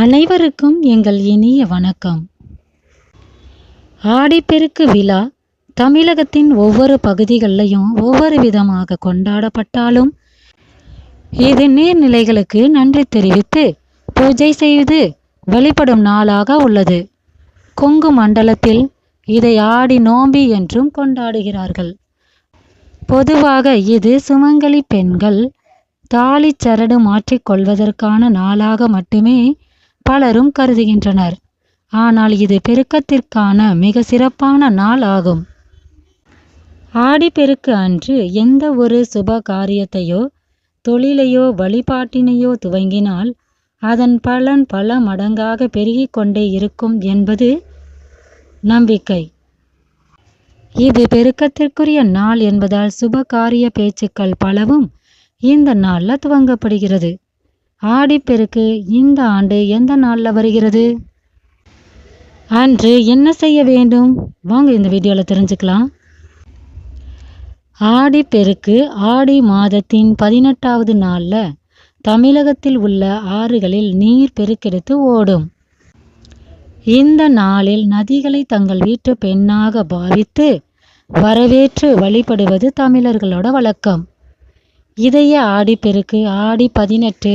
அனைவருக்கும் எங்கள் இனிய வணக்கம். ஆடிப்பெருக்கு விழா தமிழகத்தின் ஒவ்வொரு பகுதிகளிலையும் ஒவ்வொரு விதமாக கொண்டாடப்பட்டாலும் இது நீர்நிலைகளுக்கு நன்றி தெரிவித்து பூஜை செய்து வழிபடும் நாளாக உள்ளது. கொங்கு மண்டலத்தில் இதை ஆடி நோம்பி என்றும் கொண்டாடுகிறார்கள். பொதுவாக இது சுமங்கலி பெண்கள் தாலி சரடு மாற்றிக்கொள்வதற்கான நாளாக மட்டுமே பலரும் கருதுகின்றனர். ஆனால் இது பெருக்கத்திற்கான மிக சிறப்பான நாள் ஆகும். ஆடிப்பெருக்கு அன்று எந்த ஒரு சுப காரியத்தையோ தொழிலையோ வழிபாட்டினையோ துவங்கினால் அதன் பலன் பல மடங்காக பெருகி கொண்டே இருக்கும் என்பது நம்பிக்கை. இது பெருக்கத்திற்குரிய நாள் என்பதால் சுப காரிய பேச்சுக்கள் பலவும் இந்த நாளில் துவங்கப்படுகிறது. ஆடிப்பெருக்கு இந்த ஆண்டு எந்த நாளில் வருகிறது? அன்று என்ன செய்ய வேண்டும்? வாங்க இந்த வீடியோவில் தெரிஞ்சுக்கலாம். ஆடிப்பெருக்கு ஆடி மாதத்தின் பதினெட்டாவது நாளில் தமிழகத்தில் உள்ள ஆறுகளில் நீர் பெருக்கெடுத்து ஓடும். இந்த நாளில் நதிகளை தங்கள் வீட்டு பெண்ணாக பாவித்து வரவேற்று வழிபடுவது தமிழர்களோட வழக்கம். இதையே ஆடிப்பெருக்கு ஆடி பதினெட்டு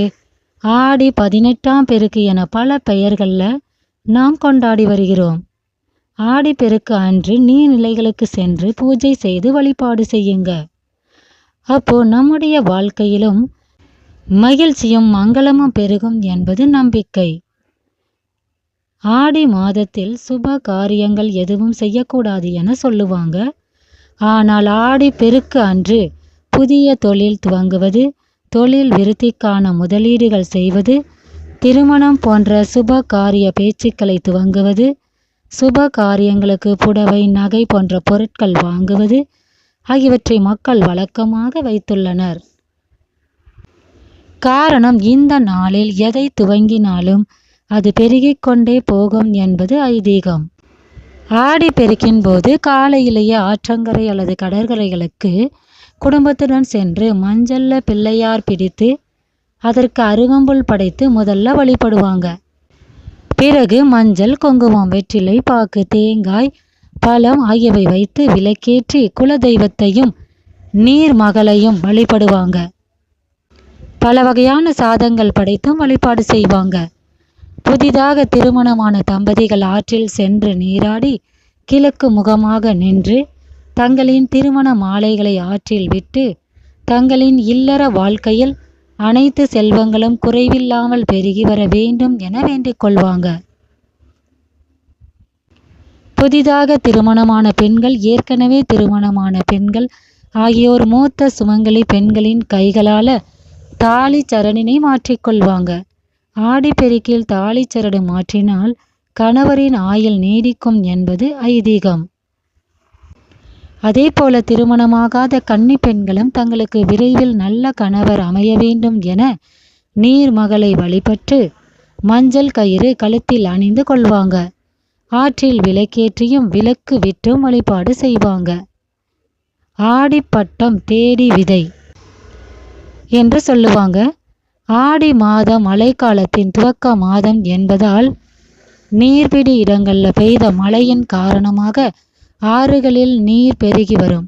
ஆடி பதினெட்டாம் பெருக்கு என பல பெயர்களில் நாம் கொண்டாடி வருகிறோம். ஆடிப்பெருக்கு அன்று நீர்நிலைகளுக்கு சென்று பூஜை செய்து வழிபாடு செய்யுங்க. அப்போ நம்முடைய வாழ்க்கையிலும் மகிழ்ச்சியும் மங்களமும் பெருகும் என்பது நம்பிக்கை. ஆடி மாதத்தில் சுப காரியங்கள் எதுவும் செய்யக்கூடாது என சொல்லுவாங்க. ஆனால் ஆடி பெருக்கு அன்று புதிய தொழில் துவங்குவது தொழில் விருத்திக்கான முதலீடுகள் செய்வது திருமணம் போன்ற சுப காரிய பேச்சுக்களை துவங்குவது சுப காரியங்களுக்கு புடவை நகை போன்ற பொருட்கள் வாங்குவது ஆகியவற்றை மக்கள் வழக்கமாக வைத்துள்ளனர். காரணம் இந்த நாளில் எதை துவங்கினாலும் அது பெருகிக் கொண்டே போகும் என்பது ஐதீகம். ஆடி பெருக்கின் போது காலையிலேயே ஆற்றங்கரை அல்லது கடற்கரைகளுக்கு குடும்பத்துடன் சென்று மஞ்சள்ல பிள்ளையார் பிடித்து அதற்கு அருகம்புல் படைத்து முதல்ல வழிபடுவாங்க. பிறகு மஞ்சள் குங்குமம் வெற்றிலை பாக்கு தேங்காய் பழம் ஆகியவை வைத்து விளக்கேற்றி குலதெய்வத்தையும் நீர் மகளையும் வழிபடுவாங்க. பல வகையான சாதங்கள் படைத்தும் வழிபாடு செய்வாங்க. புதிதாக திருமணமான தம்பதிகள் ஆற்றில் சென்று நீராடி கிழக்கு முகமாக நின்று தங்களின் திருமண மாலைகளை ஆற்றில் விட்டு தங்களின் இல்லற வாழ்க்கையில் அனைத்து செல்வங்களும் குறைவில்லாமல் பெருகி வர வேண்டும் என வேண்டிக் கொள்வாங்க. புதிதாக திருமணமான பெண்கள் ஏற்கனவே திருமணமான பெண்கள் ஆகியோர் மூத்த சுமங்கலி பெண்களின் கைகளால தாலி சரணினை மாற்றிக்கொள்வாங்க ஆடிப்பெருக்கில் தாலி சரடு மாற்றினால் கணவரின் ஆயுள் நீடிக்கும் என்பது ஐதீகம். அதே போல திருமணமாகாத கன்னி பெண்களும் தங்களுக்கு விரைவில் நல்ல கணவர் அமைய வேண்டும் என நீர் மகளை வழிபட்டு மஞ்சள் கயிறு கழுத்தில் அணிந்து கொள்வாங்க. ஆற்றில் விளக்கேற்றியும் விளக்கு விட்டும் வழிபாடு செய்வாங்க. ஆடிப்பட்டம் தேடி விதை என்று சொல்லுவாங்க. ஆடி மாதம் மழைக்காலத்தின் துவக்க மாதம் என்பதால் நீர்பிடி இடங்களில் பெய்த மழையின் காரணமாக ஆறுகளில் நீர் பெருகி வரும்.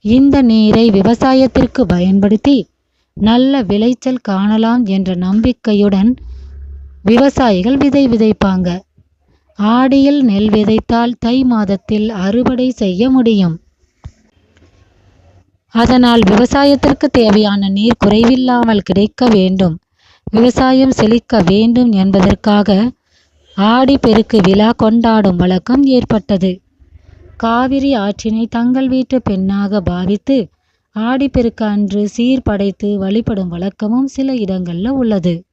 இந்த நீரை விவசாயத்திற்கு பயன்படுத்தி நல்ல விளைச்சல் காணலாம் என்ற நம்பிக்கையுடன் விவசாயிகள் விதை விதைப்பாங்க. ஆடியில் நெல் விதைத்தால் தை மாதத்தில் அறுவடை செய்ய முடியும். அதனால் விவசாயத்திற்கு தேவையான நீர் குறைவில்லாமல் கிடைக்க வேண்டும். விவசாயம் செழிக்க வேண்டும் என்பதற்காக ஆடி பெருக்கு விழா கொண்டாடும் வழக்கம் ஏற்பட்டது. காவிரி ஆற்றினை தங்கள் வீட்டு பெண்ணாக பாவித்து ஆடிப்பெருக்கு அன்று சீர் படைத்து வழிபடும் வழக்கமும் சில இடங்களில் உள்ளது.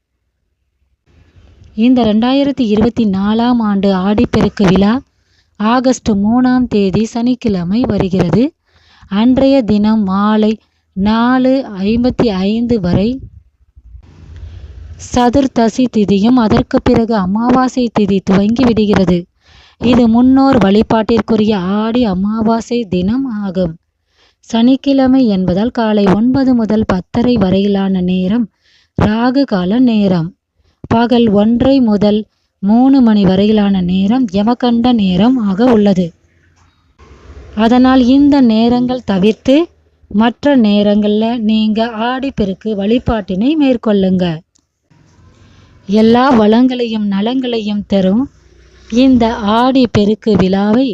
இந்த ரெண்டாயிரத்தி இருபத்தி நாலாம் ஆண்டு ஆடிப்பெருக்கு விழா ஆகஸ்ட் மூணாம் தேதி சனிக்கிழமை வருகிறது. அன்றைய தினம் மாலை நாலு ஐம்பத்தி ஐந்து வரை சதுர்த்தசி திதியும் அதற்கு பிறகு அமாவாசை திதி துவங்கி விடுகிறது. இது முன்னோர் வழிபாட்டிற்குரிய ஆடி அமாவாசை தினம் ஆகும். சனிக்கிழமை என்பதால் காலை ஒன்பது முதல் பத்தரை வரையிலான நேரம் ராகு கால நேரம். பகல் ஒன்றை முதல் மூணு மணி வரையிலான நேரம் யமகண்ட நேரம் ஆக உள்ளது. அதனால் இந்த நேரங்கள் தவிர்த்து மற்ற நேரங்களில் நீங்கள் ஆடிப்பெருக்கு வழிபாட்டினை மேற்கொள்ளுங்க. எல்லா வளங்களையும் நலங்களையும் தரும் இந்த ஆடி பெருக்கு விழாவை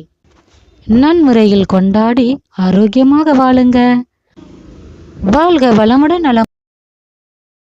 நன்முறையில் கொண்டாடி ஆரோக்கியமாக வாழுங்க. வாழ்க வளமுடன் நலம்.